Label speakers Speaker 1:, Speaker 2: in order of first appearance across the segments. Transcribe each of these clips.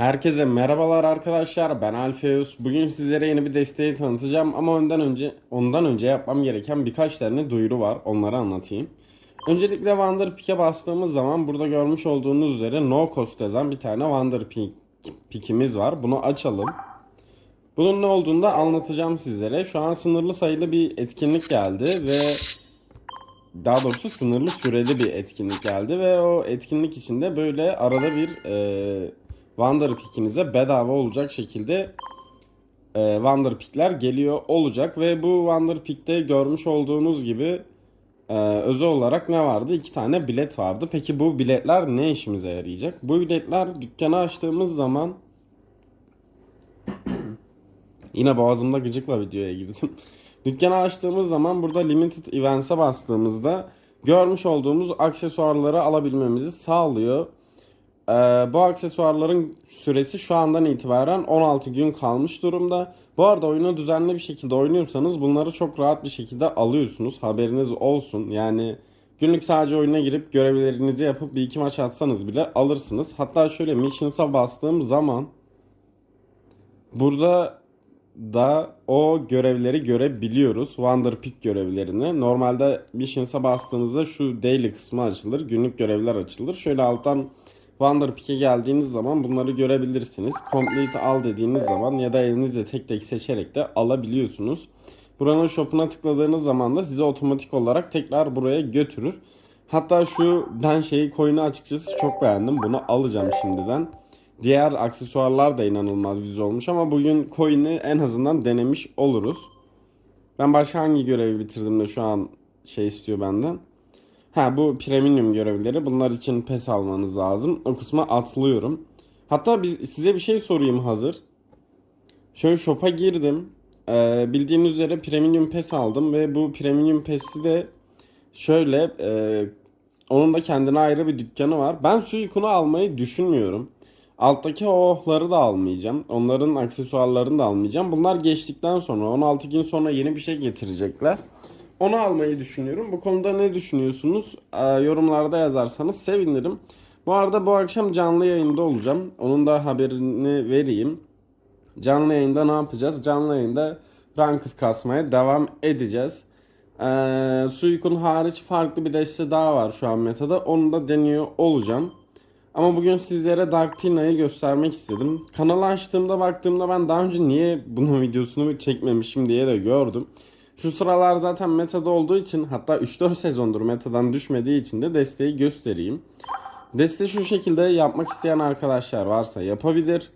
Speaker 1: Herkese merhabalar arkadaşlar. Ben Alfeus. Bugün sizlere yeni bir desteği tanıtacağım ama ondan önce ondan önce yapmam gereken birkaç tane duyuru var. Onları anlatayım. Öncelikle Wonder Pick'e bastığımız zaman burada görmüş olduğunuz üzere no cost yazan bir tane Wonder Pick Pick'imiz var. Bunu açalım. Bunun ne olduğunu da anlatacağım sizlere. Şu an sınırlı sayılı bir etkinlik geldi ve daha doğrusu sınırlı süreli bir etkinlik geldi ve o etkinlik içinde böyle arada bir e, Wonder Pick'inize bedava olacak şekilde e, Wonder Pick'ler geliyor olacak ve bu Wonder Pick'te görmüş olduğunuz gibi e, özel olarak ne vardı? İki tane bilet vardı. Peki bu biletler ne işimize yarayacak? Bu biletler dükkanı açtığımız zaman Yine boğazımda gıcıkla videoya girdim. Dükkanı açtığımız zaman burada Limited Events'e bastığımızda görmüş olduğumuz aksesuarları alabilmemizi sağlıyor. Ee, bu aksesuarların süresi şu andan itibaren 16 gün kalmış durumda. Bu arada oyunu düzenli bir şekilde oynuyorsanız bunları çok rahat bir şekilde alıyorsunuz. Haberiniz olsun. Yani günlük sadece oyuna girip görevlerinizi yapıp bir iki maç atsanız bile alırsınız. Hatta şöyle Missions'a bastığım zaman burada da o görevleri görebiliyoruz. Wonder Pick görevlerini. Normalde Missions'a bastığınızda şu daily kısmı açılır. Günlük görevler açılır. Şöyle alttan Wonder Pick'e geldiğiniz zaman bunları görebilirsiniz. Complete al dediğiniz zaman ya da elinizle tek tek seçerek de alabiliyorsunuz. Buranın shop'una tıkladığınız zaman da sizi otomatik olarak tekrar buraya götürür. Hatta şu ben şeyi coin'i açıkçası çok beğendim. Bunu alacağım şimdiden. Diğer aksesuarlar da inanılmaz güzel olmuş ama bugün coin'i en azından denemiş oluruz. Ben başka hangi görevi bitirdim de şu an şey istiyor benden. Ha bu premium görevleri. Bunlar için pes almanız lazım. O kısma atlıyorum. Hatta biz, size bir şey sorayım hazır. Şöyle shop'a girdim. Ee, bildiğiniz üzere premium pes aldım ve bu premium pesi de şöyle e, onun da kendine ayrı bir dükkanı var. Ben Suikun'u almayı düşünmüyorum. Alttaki ohları da almayacağım. Onların aksesuarlarını da almayacağım. Bunlar geçtikten sonra 16 gün sonra yeni bir şey getirecekler. Onu almayı düşünüyorum. Bu konuda ne düşünüyorsunuz? Ee, yorumlarda yazarsanız sevinirim. Bu arada bu akşam canlı yayında olacağım. Onun da haberini vereyim. Canlı yayında ne yapacağız? Canlı yayında ranked kasmaya devam edeceğiz. Ee, Suikun hariç farklı bir deste daha var şu an metada. Onu da deniyor olacağım. Ama bugün sizlere Dark Tina'yı göstermek istedim. Kanalı açtığımda baktığımda ben daha önce niye bunun videosunu çekmemişim diye de gördüm. Şu sıralar zaten metada olduğu için hatta 3-4 sezondur metadan düşmediği için de desteği göstereyim. Deste şu şekilde yapmak isteyen arkadaşlar varsa yapabilir.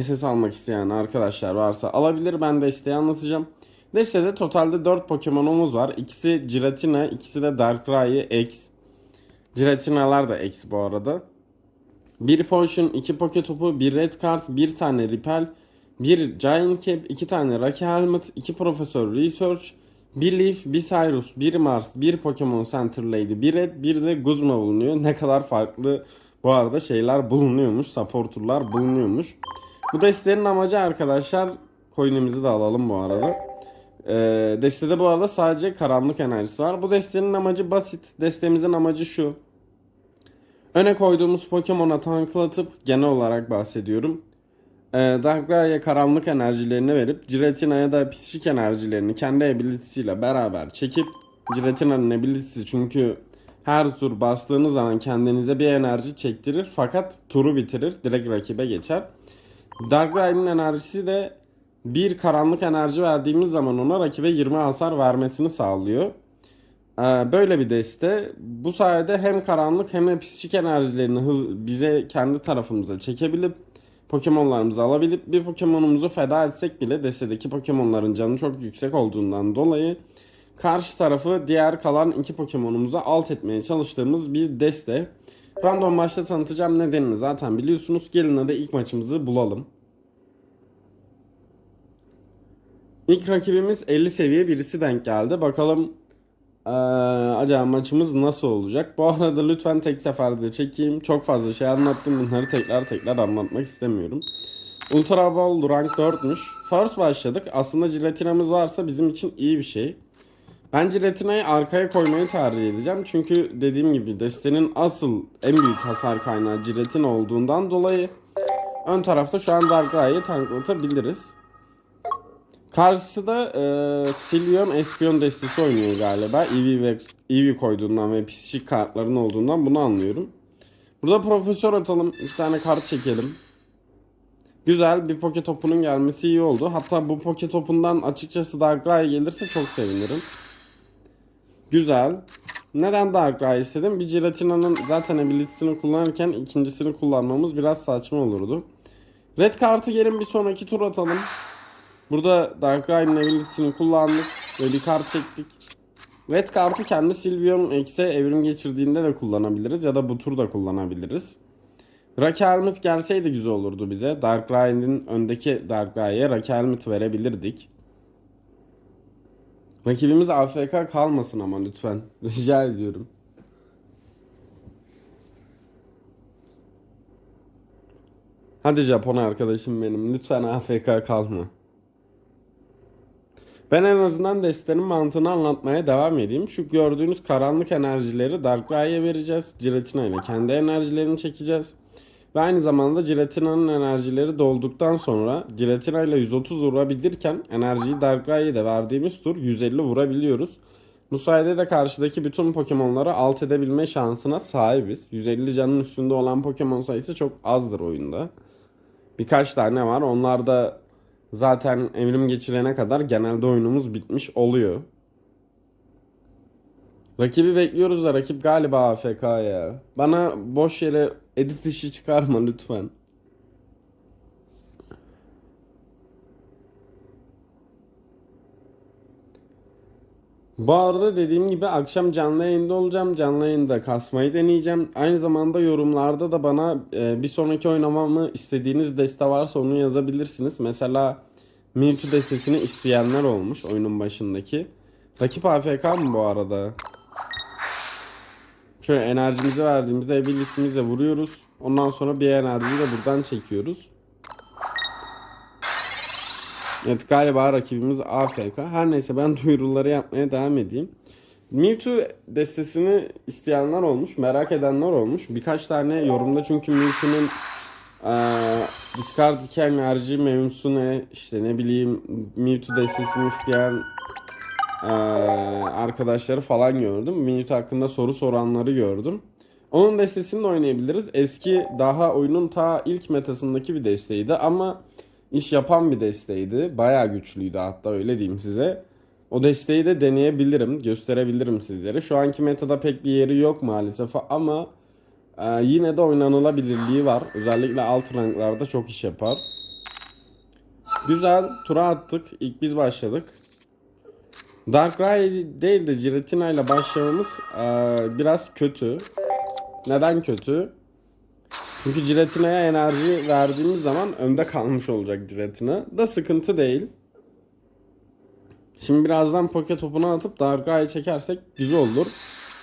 Speaker 1: SS almak isteyen arkadaşlar varsa alabilir. Ben desteği anlatacağım. Destede totalde 4 Pokemon'umuz var. İkisi Giratina, ikisi de Darkrai X. Giratinalar da X bu arada. Bir Potion, iki Poke Topu, bir Red Card, bir tane Repel, bir Giant Cap, iki tane Rocky Helmet, iki Profesör Research, bir Leaf, bir Cyrus, bir Mars, bir Pokemon Center Lady, bir Red, bir de Guzma bulunuyor. Ne kadar farklı bu arada şeyler bulunuyormuş, supporterlar bulunuyormuş. Bu destenin amacı arkadaşlar, coin'imizi de alalım bu arada. Ee, destede bu arada sadece karanlık enerjisi var. Bu destenin amacı basit. Destemizin amacı şu. Öne koyduğumuz Pokemon'a tanklatıp genel olarak bahsediyorum. Ee, Darkrai'ye karanlık enerjilerini verip Giratina'ya da psikik enerjilerini kendi ability'siyle beraber çekip Giratina'nın ability'si çünkü her tur bastığınız zaman kendinize bir enerji çektirir fakat turu bitirir direkt rakibe geçer. Darkrai'nin enerjisi de bir karanlık enerji verdiğimiz zaman ona rakibe 20 hasar vermesini sağlıyor. Ee, Böyle bir deste. Bu sayede hem karanlık hem de psikik enerjilerini hız, bize kendi tarafımıza çekebilip Pokemon'larımızı alabilip bir Pokemon'umuzu feda etsek bile destedeki Pokemon'ların canı çok yüksek olduğundan dolayı karşı tarafı diğer kalan iki Pokemon'umuza alt etmeye çalıştığımız bir deste. Random maçta tanıtacağım nedenini zaten biliyorsunuz. Gelin hadi ilk maçımızı bulalım. İlk rakibimiz 50 seviye birisi denk geldi. Bakalım ee, acaba maçımız nasıl olacak? Bu arada lütfen tek seferde çekeyim. Çok fazla şey anlattım. Bunları tekrar tekrar anlatmak istemiyorum. Ultra Ball rank 4'müş. First başladık. Aslında jiletinamız varsa bizim için iyi bir şey. Ben jiletinayı arkaya koymayı tercih edeceğim. Çünkü dediğim gibi destenin asıl en büyük hasar kaynağı jiletin olduğundan dolayı ön tarafta şu an Darkrai'yi tanklatabiliriz. Karşısında e, Silvion Espion destesi oynuyor galiba. EV ve EV koyduğundan ve psikik kartların olduğundan bunu anlıyorum. Burada profesör atalım. iki tane kart çekelim. Güzel bir poke topunun gelmesi iyi oldu. Hatta bu poke topundan açıkçası Darkrai gelirse çok sevinirim. Güzel. Neden Darkrai istedim? Bir Giratina'nın zaten ability'sini kullanırken ikincisini kullanmamız biraz saçma olurdu. Red kartı gelin bir sonraki tur atalım. Burada Darkrai'nin ability'sini kullandık bir kart çektik. Red kartı kendi Sylveon X'e evrim geçirdiğinde de kullanabiliriz ya da bu tur da kullanabiliriz. Helmet gelseydi güzel olurdu bize. Darkrai'nin öndeki Darkrai'ye Rocky Helmet verebilirdik. Rakibimiz AFK kalmasın ama lütfen. Rica ediyorum. Hadi Japon arkadaşım benim. Lütfen AFK kalma. Ben en azından destenin mantığını anlatmaya devam edeyim. Şu gördüğünüz karanlık enerjileri Darkrai'ye vereceğiz. Giratina ile kendi enerjilerini çekeceğiz. Ve aynı zamanda Giratina'nın enerjileri dolduktan sonra Giratina ile 130 vurabilirken enerjiyi Darkrai'ye de verdiğimiz tur 150 vurabiliyoruz. Bu sayede de karşıdaki bütün Pokemon'ları alt edebilme şansına sahibiz. 150 canın üstünde olan Pokemon sayısı çok azdır oyunda. Birkaç tane var. Onlar da zaten evrim geçirene kadar genelde oyunumuz bitmiş oluyor. Rakibi bekliyoruz da rakip galiba AFK ya. Bana boş yere edit işi çıkarma lütfen. Bu arada dediğim gibi akşam canlı yayında olacağım. Canlı yayında kasmayı deneyeceğim. Aynı zamanda yorumlarda da bana e, bir sonraki oynamamı istediğiniz deste varsa onu yazabilirsiniz. Mesela Mewtwo destesini isteyenler olmuş oyunun başındaki. Rakip AFK mı bu arada? Şöyle enerjimizi verdiğimizde ability'mizle vuruyoruz. Ondan sonra bir enerjiyi de buradan çekiyoruz. Evet galiba rakibimiz AFK. Her neyse ben duyuruları yapmaya devam edeyim. Mewtwo destesini isteyenler olmuş, merak edenler olmuş. Birkaç tane yorumda çünkü Mewtwo'nun eee discard 2 enerji mevzusu ne, işte ne bileyim Mewtwo destesini isteyen eee, arkadaşları falan gördüm. Mewtwo hakkında soru soranları gördüm. Onun destesini de oynayabiliriz. Eski daha oyunun ta ilk metasındaki bir desteydi ama iş yapan bir desteydi. Bayağı güçlüydü hatta öyle diyeyim size. O desteği de deneyebilirim, gösterebilirim sizlere. Şu anki metada pek bir yeri yok maalesef ama e, yine de oynanılabilirliği var. Özellikle alt ranklarda çok iş yapar. Güzel, tura attık. İlk biz başladık. Darkrai değil de Giratina ile başlamamız e, biraz kötü. Neden kötü? Çünkü Giratina'ya enerji verdiğimiz zaman önde kalmış olacak Giratina. Da sıkıntı değil. Şimdi birazdan Poke topunu atıp Darkrai'yi çekersek güzel olur.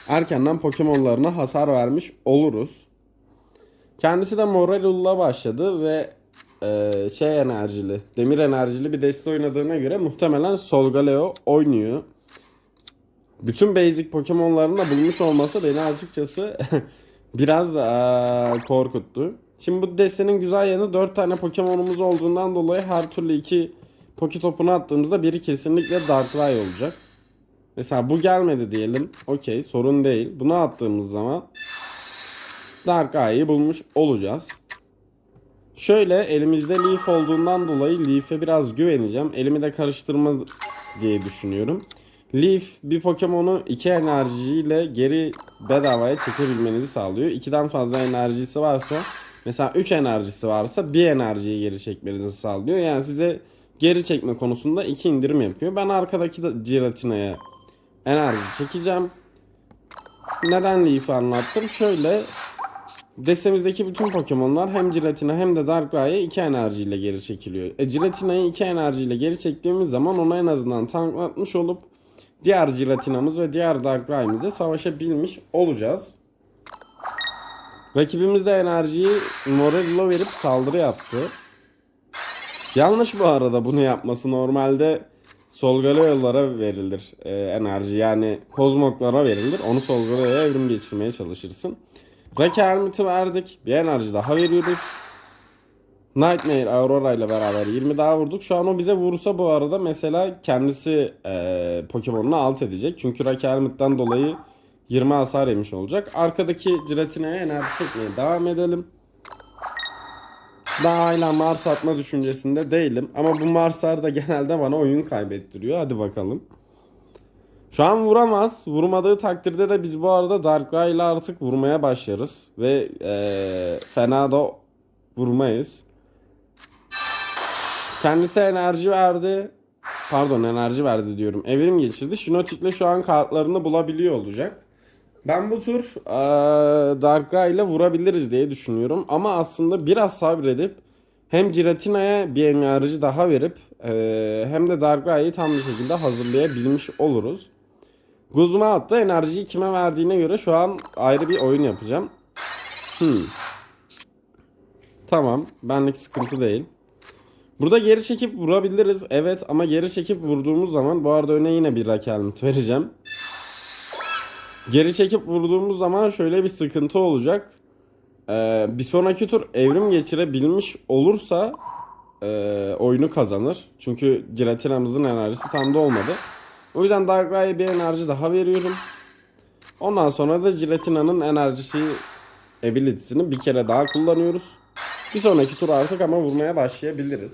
Speaker 1: Erkenden Pokemon'larına hasar vermiş oluruz. Kendisi de Morelul'la başladı ve e, şey enerjili, demir enerjili bir deste oynadığına göre muhtemelen Solgaleo oynuyor. Bütün basic Pokemon'larını da bulmuş olması beni açıkçası biraz eee, korkuttu. Şimdi bu destenin güzel yanı 4 tane Pokemon'umuz olduğundan dolayı her türlü iki Poke topunu attığımızda biri kesinlikle Darkrai olacak. Mesela bu gelmedi diyelim. Okey sorun değil. Bunu attığımız zaman Darkrai'yi bulmuş olacağız. Şöyle elimizde Leaf olduğundan dolayı Leaf'e biraz güveneceğim. Elimi de karıştırma diye düşünüyorum. Leaf bir Pokemon'u iki enerjiyle geri bedavaya çekebilmenizi sağlıyor. 2'den fazla enerjisi varsa mesela 3 enerjisi varsa bir enerjiyi geri çekmenizi sağlıyor. Yani size geri çekme konusunda iki indirim yapıyor. Ben arkadaki Giratina'ya enerji çekeceğim. Neden Leaf'i anlattım? Şöyle Destemizdeki bütün Pokemon'lar hem Giratina hem de Darkrai'ye 2 enerjiyle geri çekiliyor. E Giratina'yı 2 enerjiyle geri çektiğimiz zaman onu en azından tanklatmış olup diğer Giratina'mız ve diğer Darkrai'mizle savaşabilmiş olacağız. Rakibimiz de enerjiyi Morello verip saldırı yaptı. Yanlış bu arada bunu yapması. Normalde Solgaleo'lara verilir e, enerji. Yani Kozmok'lara verilir. Onu Solgaleo'ya evrim geçirmeye çalışırsın. Rocky Helmet'i verdik. Bir enerji daha veriyoruz. Nightmare Aurora ile beraber 20 daha vurduk. Şu an o bize vursa bu arada mesela kendisi e, Pokemon'unu alt edecek. Çünkü Rocky Helmet'ten dolayı 20 hasar yemiş olacak. Arkadaki Giratina'ya enerji çekmeye devam edelim. Daha hala Mars atma düşüncesinde değilim. Ama bu Marslar da genelde bana oyun kaybettiriyor. Hadi bakalım. Şu an vuramaz. Vurmadığı takdirde de biz bu arada Darkrai ile artık vurmaya başlarız. Ve eee, fena da vurmayız. Kendisi enerji verdi. Pardon enerji verdi diyorum. Evrim geçirdi. Shinotik'le şu an kartlarını bulabiliyor olacak. Ben bu tur eee Darkrai ile vurabiliriz diye düşünüyorum. Ama aslında biraz sabredip hem Giratina'ya bir enerji daha verip eee, hem de Darkrai'yi tam bir şekilde hazırlayabilmiş oluruz. Guzuma attı enerjiyi kime verdiğine göre şu an ayrı bir oyun yapacağım. Hmm. Tamam benlik sıkıntı değil. Burada geri çekip vurabiliriz evet ama geri çekip vurduğumuz zaman bu arada öne yine bir rakelmit vereceğim. Geri çekip vurduğumuz zaman şöyle bir sıkıntı olacak. Ee, bir sonraki tur evrim geçirebilmiş olursa e, oyunu kazanır. Çünkü Giratina'mızın enerjisi tam da olmadı. O yüzden Darkrai'ye bir enerji daha veriyorum. Ondan sonra da Giratina'nın enerjisi ability'sini bir kere daha kullanıyoruz. Bir sonraki tur artık ama vurmaya başlayabiliriz.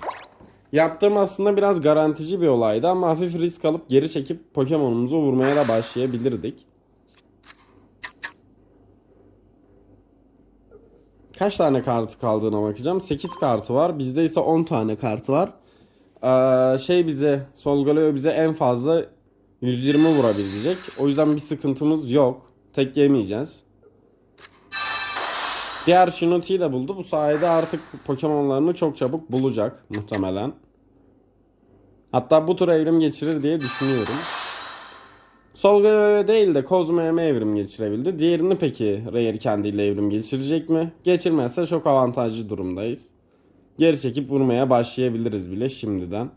Speaker 1: Yaptığım aslında biraz garantici bir olaydı ama hafif risk alıp geri çekip Pokemon'umuzu vurmaya da başlayabilirdik. Kaç tane kartı kaldığına bakacağım. 8 kartı var. Bizde ise 10 tane kartı var. Ee, şey bize, Solgaleo bize en fazla 120 vurabilecek. O yüzden bir sıkıntımız yok. Tek yemeyeceğiz. Diğer Shinuti'yi de buldu. Bu sayede artık Pokemon'larını çok çabuk bulacak muhtemelen. Hatta bu tur evrim geçirir diye düşünüyorum. Solgaleo değil de Kozmo'ya evrim geçirebildi. Diğerini peki Rare kendiyle evrim geçirecek mi? Geçirmezse çok avantajlı durumdayız. Geri çekip vurmaya başlayabiliriz bile şimdiden.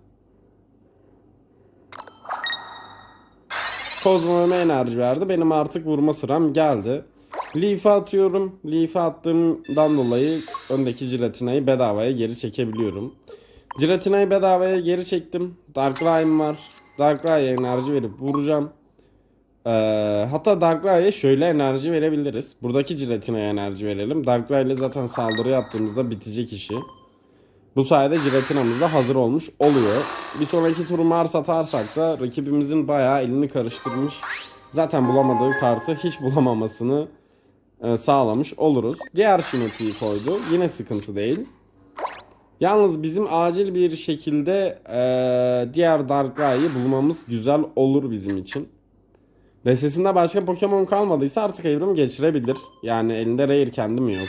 Speaker 1: Kozmo'ya enerji verdi. Benim artık vurma sıram geldi. Leaf'e atıyorum. Leaf'e attığımdan dolayı öndeki Giratina'yı bedavaya geri çekebiliyorum. Giratina'yı bedavaya geri çektim. Darkrai'm var. Darkrai'ye enerji verip vuracağım. Ee, hatta Darkrai'ye şöyle enerji verebiliriz. Buradaki Giratina'ya enerji verelim. Darkrai ile zaten saldırı yaptığımızda bitecek işi. Bu sayede Giratina'mız da hazır olmuş oluyor. Bir sonraki turu Mars atarsak da rakibimizin bayağı elini karıştırmış. Zaten bulamadığı kartı hiç bulamamasını sağlamış oluruz. Diğer Shinuti'yi koydu. Yine sıkıntı değil. Yalnız bizim acil bir şekilde e, diğer Darkrai'yi bulmamız güzel olur bizim için. Destesinde başka Pokemon kalmadıysa artık evrim geçirebilir. Yani elinde Rare kendi mi yok?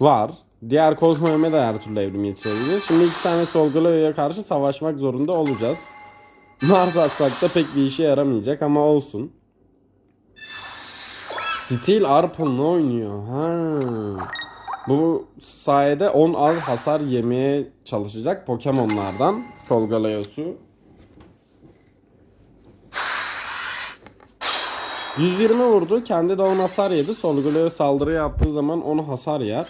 Speaker 1: Var. Diğer Kozmo'ya da her türlü evrim geçirebilir. Şimdi iki tane Solgalo'ya karşı savaşmak zorunda olacağız. Mars atsak da pek bir işe yaramayacak ama olsun. Steel Arpal ne oynuyor? Ha. Bu sayede 10 az hasar yemeye çalışacak Pokemon'lardan Solgalo'su. 120 vurdu. Kendi de 10 hasar yedi. Solgalo'ya saldırı yaptığı zaman 10 hasar yer.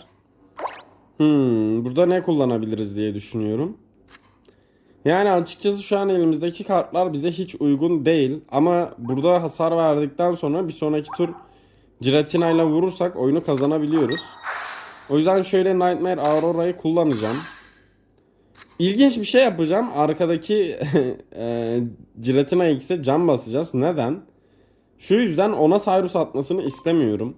Speaker 1: Hmm, burada ne kullanabiliriz diye düşünüyorum. Yani açıkçası şu an elimizdeki kartlar bize hiç uygun değil. Ama burada hasar verdikten sonra bir sonraki tur Giratina ile vurursak oyunu kazanabiliyoruz. O yüzden şöyle Nightmare Aurora'yı kullanacağım. İlginç bir şey yapacağım. Arkadaki e, Giratina X'e cam basacağız. Neden? Şu yüzden ona Cyrus atmasını istemiyorum.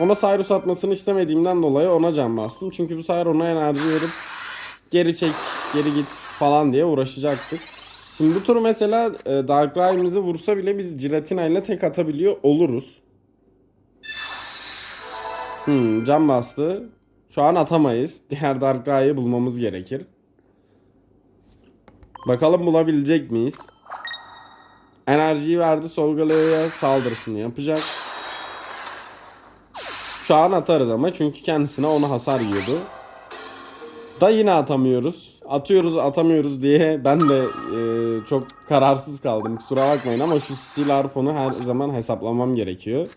Speaker 1: Ona Cyrus atmasını istemediğimden dolayı ona can bastım. Çünkü bu sefer ona enerji verip geri çek, geri git falan diye uğraşacaktık. Şimdi bu tur mesela e, Darkrai'mizi vursa bile biz Giratina ile tek atabiliyor oluruz. Hmm, can bastı. Şu an atamayız. Diğer Darkrai'yi bulmamız gerekir. Bakalım bulabilecek miyiz? Enerjiyi verdi Solgaleo'ya saldırısını yapacak. Şu an atarız ama çünkü kendisine ona hasar yiyordu. Da yine atamıyoruz. Atıyoruz atamıyoruz diye ben de e, çok kararsız kaldım. Kusura bakmayın ama şu Steel Harpon'u her zaman hesaplamam gerekiyor.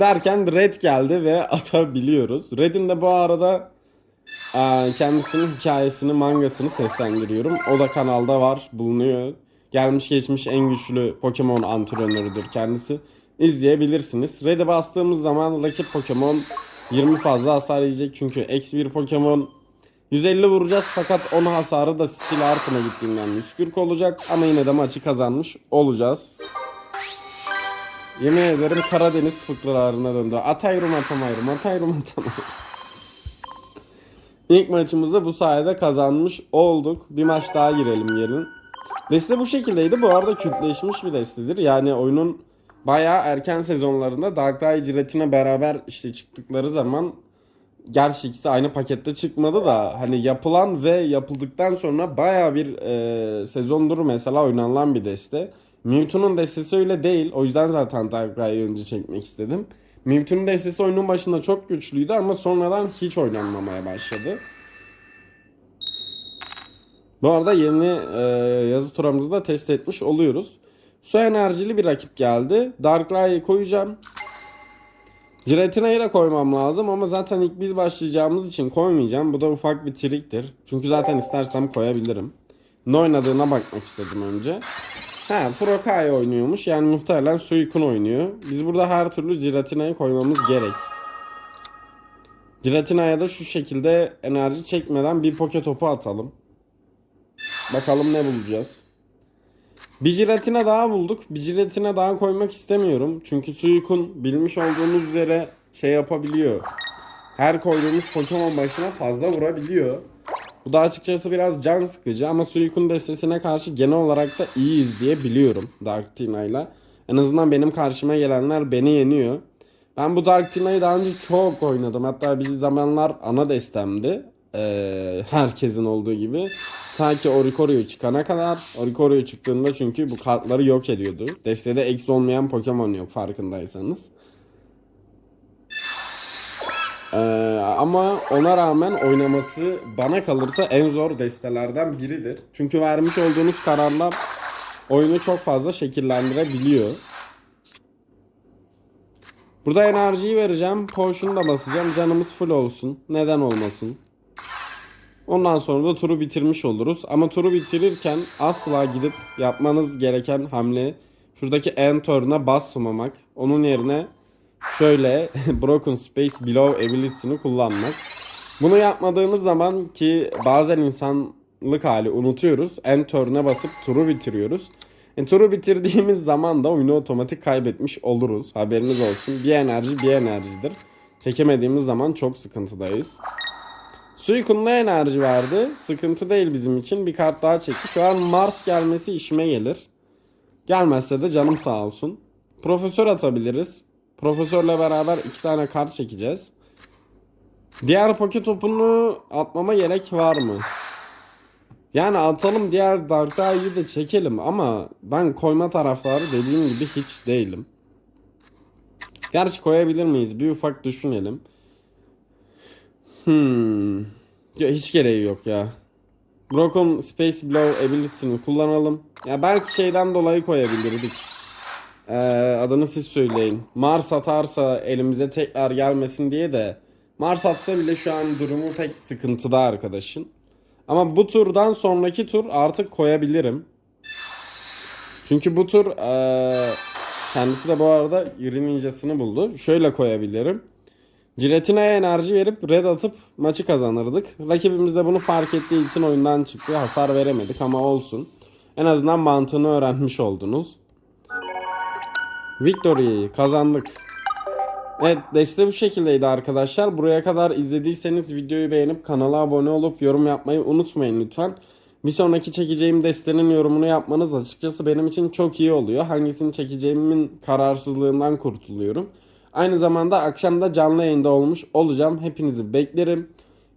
Speaker 1: Derken Red geldi ve atabiliyoruz. Red'in de bu arada Ee, kendisinin hikayesini, mangasını seslendiriyorum. O da kanalda var, bulunuyor. Gelmiş geçmiş en güçlü Pokemon antrenörüdür kendisi. İzleyebilirsiniz. Red'e bastığımız zaman rakip Pokemon 20 fazla hasar yiyecek. Çünkü X1 Pokemon 150 vuracağız fakat onun hasarı da stil artına gittiğinden 140 olacak. Ama yine de maçı kazanmış olacağız. Yemin ederim Karadeniz fıkralarına döndü. Atayrum atamayrum, atayrum atamayrum. İlk maçımızı bu sayede kazanmış olduk. Bir maç daha girelim gelin. Deste bu şekildeydi. Bu arada kültleşmiş bir destedir. Yani oyunun bayağı erken sezonlarında Darkrai Jiretin'e beraber işte çıktıkları zaman Gerçi ikisi aynı pakette çıkmadı da hani yapılan ve yapıldıktan sonra bayağı bir e, sezondur mesela oynanılan bir deste. Mewtwo'nun destesi öyle değil. O yüzden zaten Darkrai'yi önce çekmek istedim. Mewtwo'nun destesi oyunun başında çok güçlüydü ama sonradan hiç oynanmamaya başladı. Bu arada yeni e, yazı turamızı da test etmiş oluyoruz. Su enerjili bir rakip geldi. Darkrai'yi koyacağım. Giratina'yı da koymam lazım ama zaten ilk biz başlayacağımız için koymayacağım. Bu da ufak bir triktir. Çünkü zaten istersem koyabilirim. Ne oynadığına bakmak istedim önce. Ha Furokai oynuyormuş. Yani muhtemelen Suicune oynuyor. Biz burada her türlü Giratina'yı koymamız gerek. Giratina'ya da şu şekilde enerji çekmeden bir poke topu atalım. Bakalım ne bulacağız. Bir jilatine daha bulduk. Bir jilatine daha koymak istemiyorum. Çünkü Suicune bilmiş olduğunuz üzere şey yapabiliyor. Her koyduğumuz Pokemon başına fazla vurabiliyor. Bu da açıkçası biraz can sıkıcı ama Suicune destesine karşı genel olarak da iyiyiz diye biliyorum Dark ile. En azından benim karşıma gelenler beni yeniyor. Ben bu Dark Tina'yı daha önce çok oynadım. Hatta bir zamanlar ana destemdi. Ee, herkesin olduğu gibi. Ta ki Oricorio çıkana kadar. Oricorio çıktığında çünkü bu kartları yok ediyordu. Destede eksi olmayan Pokemon yok farkındaysanız. Ee, ama ona rağmen oynaması bana kalırsa en zor destelerden biridir. Çünkü vermiş olduğunuz kararlar oyunu çok fazla şekillendirebiliyor. Burada enerjiyi vereceğim. Potion'u da basacağım. Canımız full olsun. Neden olmasın? Ondan sonra da turu bitirmiş oluruz. Ama turu bitirirken asla gidip yapmanız gereken hamle şuradaki end turn'a basmamak. Onun yerine şöyle Broken Space Below ability'sini kullanmak. Bunu yapmadığımız zaman ki bazen insanlık hali unutuyoruz. End turn'a basıp turu bitiriyoruz. E, turu bitirdiğimiz zaman da oyunu otomatik kaybetmiş oluruz. Haberiniz olsun. Bir enerji bir enerjidir. Çekemediğimiz zaman çok sıkıntıdayız. Suikun'da enerji verdi. Sıkıntı değil bizim için. Bir kart daha çekti. Şu an Mars gelmesi işime gelir. Gelmezse de canım sağ olsun. Profesör atabiliriz. Profesörle beraber iki tane kart çekeceğiz. Diğer poke topunu atmama gerek var mı? Yani atalım diğer Darkai'yi de çekelim ama ben koyma taraftarı dediğim gibi hiç değilim. Gerçi koyabilir miyiz? Bir ufak düşünelim. Hmm. Ya hiç gereği yok ya. Broken Space Blow ability'sini kullanalım. Ya belki şeyden dolayı koyabilirdik. Ee, adını siz söyleyin. Mars atarsa elimize tekrar gelmesin diye de Mars atsa bile şu an durumu pek sıkıntıda arkadaşın. Ama bu turdan sonraki tur artık koyabilirim. Çünkü bu tur ee, kendisi de bu arada Iri Ninja'sını buldu. Şöyle koyabilirim. Ciretina'ya enerji verip red atıp maçı kazanırdık. Rakibimiz de bunu fark ettiği için oyundan çıktı. Hasar veremedik ama olsun. En azından mantığını öğrenmiş oldunuz. Victory'yi kazandık. Evet deste bu şekildeydi arkadaşlar. Buraya kadar izlediyseniz videoyu beğenip kanala abone olup yorum yapmayı unutmayın lütfen. Bir sonraki çekeceğim destenin yorumunu yapmanız açıkçası benim için çok iyi oluyor. Hangisini çekeceğimin kararsızlığından kurtuluyorum. Aynı zamanda akşam da canlı yayında olmuş olacağım. Hepinizi beklerim.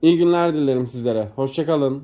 Speaker 1: İyi günler dilerim sizlere. Hoşçakalın.